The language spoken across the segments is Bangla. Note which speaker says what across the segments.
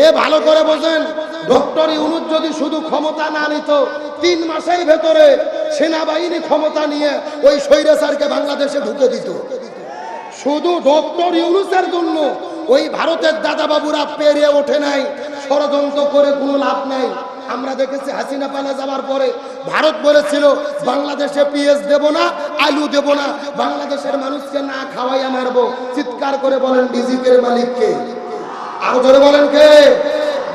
Speaker 1: এ ভালো করে বোঝেন, ডক্টর ইউনুস যদি শুধু ক্ষমতা না নিত, তিন মাসের ভেতরে সেনাবাহিনী ক্ষমতা নিয়ে ওই স্বৈরাচারকে বাংলাদেশে ঢুকে দিত। শুধু ডক্টর ইউনুসের জন্য ওই ভারতের দাদা বাবুরা পেরিয়ে ওঠে নাই, ষড়যন্ত্র করে কোনো লাভ নাই। আমরা দেখেছি হাসিনা পালা যাওয়ার পরে ভারত বলেছিল, বাংলাদেশে পিএস দেব না, আলু দেব না, বাংলাদেশের মানুষকে না খাওয়াইয়া মারবো। চিৎকার করে বলেন ডিজিকের মালিককে। আরও ধরে বলেন কে?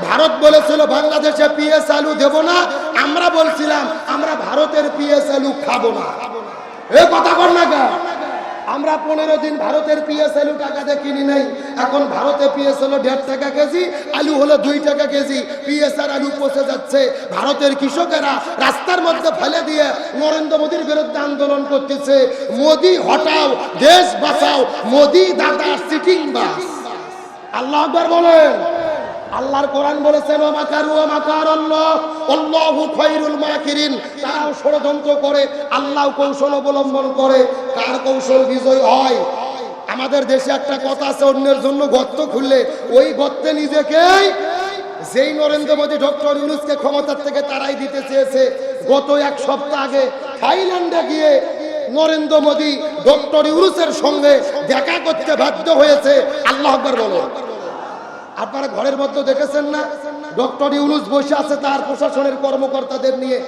Speaker 1: ভারত বলেছিল, বাংলাদেশে পিএস আলু দেব না। আমরা বলছিলাম, আমরা ভারতের পিএস আলু খাব না। এ কথা কর না গা আমরা পনেরো দিন ভারতের পিএস আলু টাকাতে কিনি নাই। এখন ভারতে পিএস হলো দেড় টাকা কেজি, আলু হলো দুই টাকা কেজি। পিএস আর আলু পচে যাচ্ছে। ভারতের কৃষকেরা রাস্তার মধ্যে ফেলে দিয়ে নরেন্দ্র মোদীর বিরুদ্ধে আন্দোলন করতেছে। মোদি, হটাও, দেশ বাঁচাও। মোদি, দাদা সিটিং বাস। আল্লাহ আকবার বলেন। আল্লাহর কোরআন বলেছেন ও মাকারু ও মাকার আল্লাহু খায়রুল মাকিরিন। তারাও ষড়যন্ত্র করে আল্লাহ কৌশল অবলম্বন করে, কার কৌশল বিজয় হয়? আমাদের দেশে একটা কথা আছে, অন্যের জন্য গর্ত খুললে ওই গর্তে নিজেকেই যেই নরেন্দ্র মোদী, ডক্টর ইউনুসকে ক্ষমতার থেকে তারাই দিতে চেয়েছে। গত এক সপ্তাহ আগে থাইল্যান্ডে গিয়ে নরেন্দ্র মোদী, ডক্টর ইউনুসের সঙ্গে দেখা করতে বাধ্য হয়েছে। আল্লাহ আকবার বলো। আপনারা ঘরের মধ্যে দেখেছেন না? ডক্টর ইউনুস বসে আছে তার প্রশাসনের কর্মকর্তাদের নিয়ে।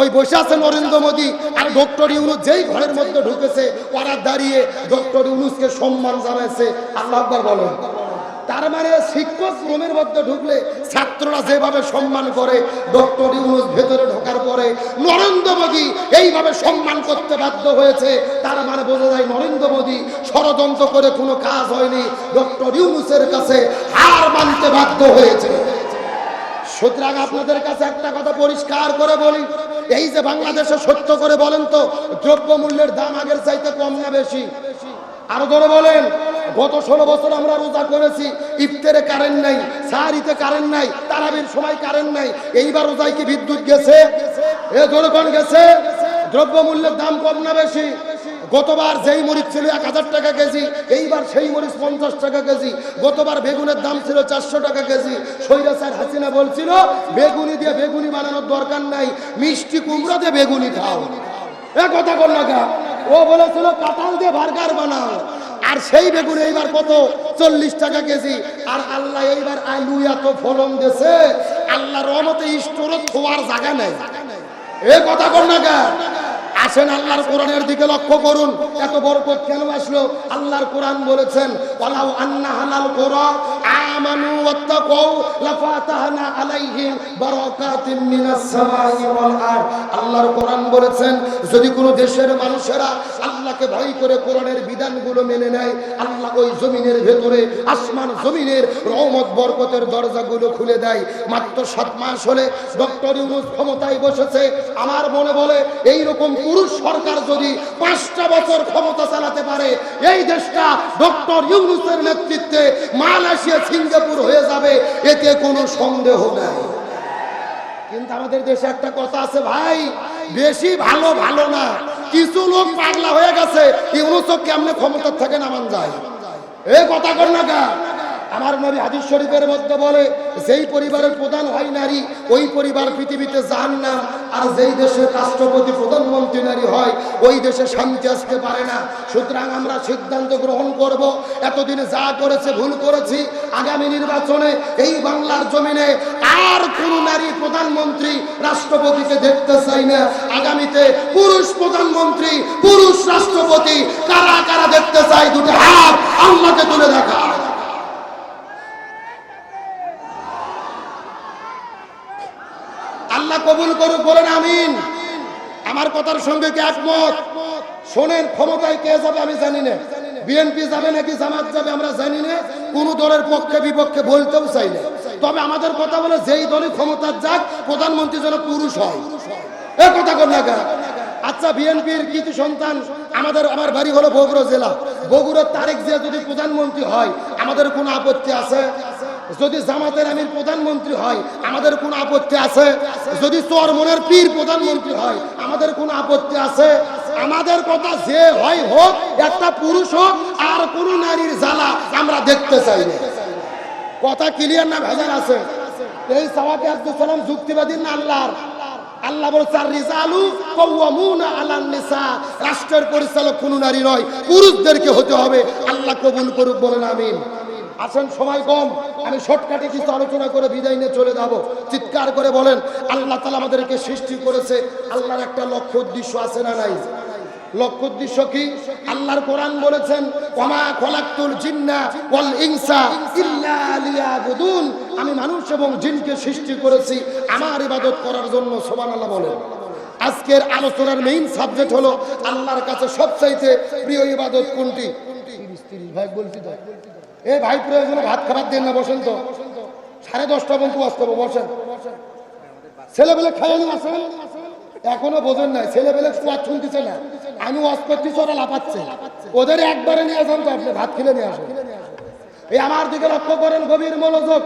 Speaker 1: ওই বসে আছে নরেন্দ্র মোদী আর ডক্টর ইউনুস যেই ঘরের মধ্যে ঢুকেছে, ওরা দাঁড়িয়ে ডক্টর ইউনুসকে সম্মান জানাইছে। আল্লাহ আকবার বলেন তার মানে শিক্ষক রুমের মধ্যে ঢুকলে ছাত্ররা যেভাবে সম্মান করে, ডক্টর ইউনুস ভেতরে ঢোকার পরে নরেন্দ্র মোদী এইভাবে সম্মান করতে বাধ্য হয়েছে, তার মানে বোঝা যায় নরেন্দ্র মোদী ষড়যন্ত্র করে কোনো কাজ হয়নি, ডক্টর ইউনুসের কাছে হার মানতে বাধ্য হয়েছে। সুতরাং আপনাদের কাছে একটা কথা পরিষ্কার করে বলি, এই যে বাংলাদেশে সত্য করে বলেন তো দ্রব্য মূল্যের দাম আগের চাইতে কম না বেশি? আরও ধরে বলেন। গত ষোলো বছর আমরা রোজা করেছি, ইফতারে কারেন্ট নাই, সাহারিতে কারেন্ট নাই, তারাবির সময় কারেন্ট নাই, এইবার রোজায় কি বিদ্যুৎ গেছে? এ জনগণ গেছে দ্রব্য মূল্যের দাম কম না বেশি। গতবার যেই মরিচ ছিল এক হাজার টাকা কেজি, এইবার সেই মরিচ পঞ্চাশ টাকা কেজি, গতবার বেগুনের দাম ছিল চারশো টাকা কেজি। সৈরাসার হাসিনা বলছিল, বেগুনি দিয়ে বেগুনি বানানোর দরকার নাই, মিষ্টি কুমড়ো দিয়ে বেগুনি খাও। এ কথা বল না ও বলেছিল, কাঁঠাল দিয়ে বার্গার বানাও। আর সেই বেগুন এইবার কত? চল্লিশ টাকা কেজি। আর আল্লাহ এইবার আলু এত ফলন দিয়েছে। আল্লাহ রহমতে স্টোরে খোয়ার জায়গা নেই। এ কথা কর না গা। আসেন আল্লাহর কোরআনের দিকে লক্ষ্য করুন। এত বরকত কেন আসলো? আল্লাহর কোরআন বলেছেন, ওয়ালাউ আন্না হালাল কোরআন আমানু ওয়াত্তাকাউ, লাফাতাহনা আলাইহিম বারাকাতিন মিনাস সামাই ওয়াল আরদ। আল্লাহর কোরআন বলেছেন, যদি কোনো দেশের মানুষেরা আল্লাহকে ভয় করে কোরআনের বিধানগুলো মেনে নেয়। আল্লাহ ওই জমিনের ভেতরে, আসমান জমিনের রহমত, বরকতের দরজাগুলো খুলে দেয়। মাত্র সাত মাস হলে ডক্টর ইউনুস ক্ষমতায় বসেছে। আমার মনে বলে এই রকম পুরুষ সরকার যদি পাঁচটা বছর ক্ষমতা চালাতে পারে, এই দেশটা ডক্টর ইউনুসের নেতৃত্বে মালয়েশিয়া, সিঙ্গাপুর হয়ে যাবে। এতে কোনো সন্দেহ নাই। কিন্তু আমাদের দেশে একটা কথা আছে, ভাই, বেশি ভালো ভালো না। কিছু লোক পাগলা হয়ে গেছে, ইউনুসও কেমনে ক্ষমতার থেকে নামান যায়? এ কথা কর না আমার নবী হাদিস শরীফের মধ্যে বলে, যেই পরিবারের প্রধান হয় নারী, ওই পরিবার পৃথিবীতে যান না আর যেই দেশের রাষ্ট্রপতি, প্রধানমন্ত্রী নারী হয়, ওই দেশে শান্তি আসতে পারে না। সুতরাং আমরা সিদ্ধান্ত গ্রহণ করব, এতদিনে যা করেছে, ভুল করেছি, আগামী নির্বাচনে এই বাংলার জমিনে আর কোন নারী প্রধানমন্ত্রী রাষ্ট্রপতিকে দেখতে চাই না। আগামীতে পুরুষ প্রধানমন্ত্রী, পুরুষ রাষ্ট্রপতি, কারা কারা দেখতে চাই দুটো হাত আল্লাহকে তুলে দেখা আল্লাহ কবুল করুক, বলেন আমিন। আমার কথার সঙ্গে কি একমত? শোনেন, ক্ষমতায় কে যাবে আমি জানি না। বিএনপি যাবে নাকি জামাত যাবে আমরা জানি না। কোন দলের পক্ষে, বিপক্ষে বলতেও চাই না। তবে আমাদের কথা বলে যেই দলই ক্ষমতার যাক, প্রধানমন্ত্রী যেন পুরুষ হয়। এ কথা কর না আচ্ছা বিএনপির কিছু সন্তান, আমাদের, আমার বাড়ি হলো বগুড়া জেলা। বগুড়ার তারিখ যে যদি প্রধানমন্ত্রী হয়, আমাদের কোনো আপত্তি আছে? যদি জামাতের আমির প্রধানমন্ত্রী হয়, আমাদের কোনো আপত্তি আছে? যদি চরমনের পীর প্রধানমন্ত্রী হয়, আমাদের কোনো আপত্তি আছে? আমাদের কথা যে হয় হোক, একটা পুরুষ হোক, আর কোন নারীর জ্বালা আমরা দেখতে চাই কথা ক্লিয়ার না ভেজাল আছে? এই সাওয়াকে আব্দুল সালাম যুক্তিবাদী না আল্লাহর? আল্লাহ বলছে রাষ্ট্রের পরিচালক কোনো নারী নয়, পুরুষদেরকে হতে হবে। আল্লাহ কবুল করুক, বলেন আমিন। আসেন, সময় কম। আমি শর্টকাটে কিছু আলোচনা করে বিদায় নিয়ে চলে যাব। চিৎকার করে বলেন, আল্লাহ তালা আমাদেরকে সৃষ্টি করেছে। আল্লাহর একটা লক্ষ্য উদ্দেশ্য আছে না নাই? লক্ষ্য উদ্দেশ্য কি? আল্লাহর কোরআন বলেছেন, ওমা খলাকতুল জিন্না ওয়াল ইনসা ইল্লা লিয়াবুদুন। আমি মানুষ এবং জিনকে সৃষ্টি করেছি, আমার ইবাদত করার জন্য, সুবহানাল্লাহ বলেন। আজকের আলোচনার মেইন সাবজেক্ট হলো, আল্লাহর কাছে সবচাইতে প্রিয় ইবাদত কোনটি? তিরিশ তিরিশ। ভাই, বলছি এ ভাই প্রয়োজনে ভাত খাবার দেন না, বসেন তো। সাড়ে দশটা পর্যন্ত ওয়াজ করব, বসেন। ছেলেবেলে খাইয়ে নিয়ে আসেন এখনও বোঝেন নাই ছেলেবেলে ওয়াজ শুনতেছে না। আমি ওয়াজ করতেছি লাপাচ্ছে ওদের একবারে নিয়ে আসেন তো আপনি, ভাত খেলে নিয়ে আসেন। এই আমার দিকে লক্ষ্য করেন, গভীর মনোযোগ।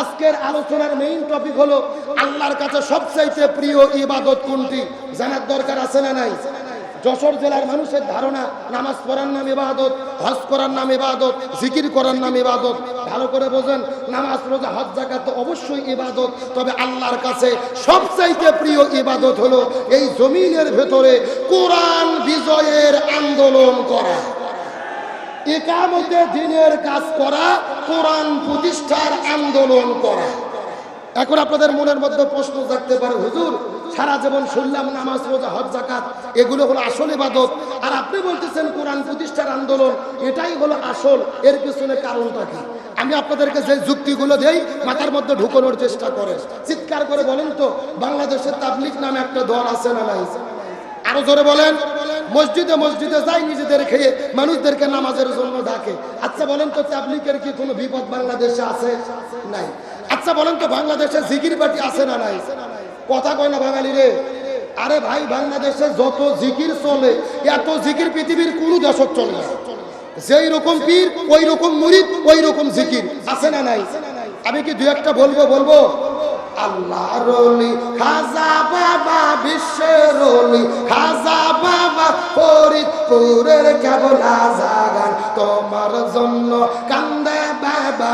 Speaker 1: আজকের আলোচনার মেইন টপিক হলো, আল্লাহর কাছে সবচাইতে প্রিয় ইবাদত কোনটি? জানার দরকার আছে না নাই? যশোর জেলার মানুষের ধারণা, নামাজ পড়ার নাম ইবাদত, হজ করার নাম ইবাদত, জিকির করার নাম ইবাদত। ভালো করে বোঝেন, নামাজ, রোজা, হজ জাকাত অবশ্যই ইবাদত। তবে আল্লাহর কাছে সবচাইতে প্রিয় ইবাদত হলো এই জমিনের ভেতরে কোরআন বিজয়ের আন্দোলন করা। একামতে দিনের কাজ করা, কোরআন প্রতিষ্ঠার আন্দোলন করা। এখন আপনাদের মনের মধ্যে প্রশ্ন থাকতে পারে, হুজুর, সারা জীবন শুনলাম নামাজ, রোজা, হজ জাকাত এগুলো হলো আসল ইবাদত। আর আপনি বলতেছেন কোরআন প্রতিষ্ঠার আন্দোলন, এটাই হলো আসল, এর পিছনে কারণটা কি? আমি আপনাদেরকে যে যুক্তিগুলো দেই, মাথার মধ্যে ঢুকানোর চেষ্টা করেন। চিৎকার করে বলেন তো, বাংলাদেশের তাবলিক নামে একটা দল আছে না নাই? আরও জোরে বলেন। মসজিদে মসজিদে যাই, নিজেদের খেয়ে মানুষদেরকে নামাজের জন্য ডাকে। আচ্ছা বলেন তো তাবলিকের কি কোনো বিপদ বাংলাদেশে আছে? নাই। আচ্ছা বলেন তো বাংলাদেশে জিকির পার্টি আছে না নাই? কথা কয় না বাঙালি রে? আরে ভাই, বাংলাদেশে যত জিকির চলে, এত জিকির পৃথিবীর কোনো দেশত চলে যেই রকম পীর, ওই রকম মুরিদ, ওই রকম জিকির। আছে না নাই? আমি কি দু একটা বলব বলব? আল্লাহ রলি খাজা বাবা বিশ্বের রলি খাজা বাবা ফরিদপুরের কেবল আজাগান তোমার জন্য বাবা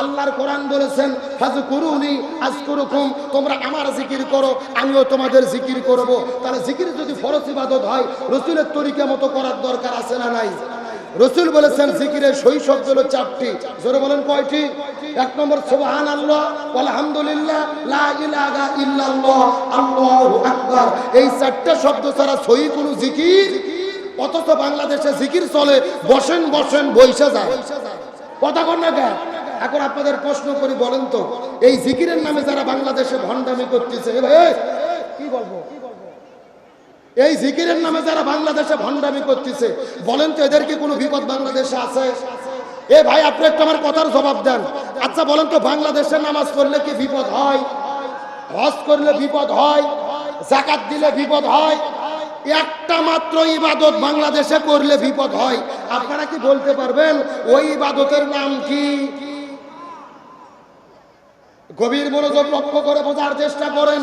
Speaker 1: আল্লাহর কোরআন বলেছেন হাজু করুনি আজ করুকুম তোমরা আমার জিকির করো, আমিও তোমাদের জিকির করব। তাহলে জিকির যদি ফরজ ইবাদত হয়, রসুলের তরিকা মতো করার দরকার আছে না নাই? রসুল বলেছেন, জিকিরের শৈশব হলো চারটি। জোরে বলেন কয়টি? এক নম্বর সুবহান আল্লাহ আলহামদুলিল্লাহ লা ইলাহা ইল্লাল্লাহ আল্লাহু আকবার এই চারটা শব্দ ছাড়া সহি কোনো জিকির? অথচ বাংলাদেশে জিকির চলে, বসেন বসেন বৈশা যায়। কথা কর না কেন? এখন আপনাদের প্রশ্ন করি বলেন তো, এই জিকিরের নামে যারা বাংলাদেশে ভণ্ডামি করতেছে এই জিকিরের নামে যারা বাংলাদেশে ভণ্ডামি করতেছে, বলেন তো এদের কি কোনো বিপদ বাংলাদেশে আছে? এ ভাই, আপনি একটু আমার কথার জবাব দেন। আচ্ছা বলেন তো, বাংলাদেশে নামাজ পড়লে কি বিপদ হয়? হজ করলে বিপদ হয়? জাকাত দিলে বিপদ হয়? একটা মাত্র ইবাদত বাংলাদেশে করলে বিপদ হয়। আপনারা কি বলতে পারবেন, ওই ইবাদতের নাম কি? গভীর মনোযোগ লক্ষ্য করে বোঝার চেষ্টা করেন।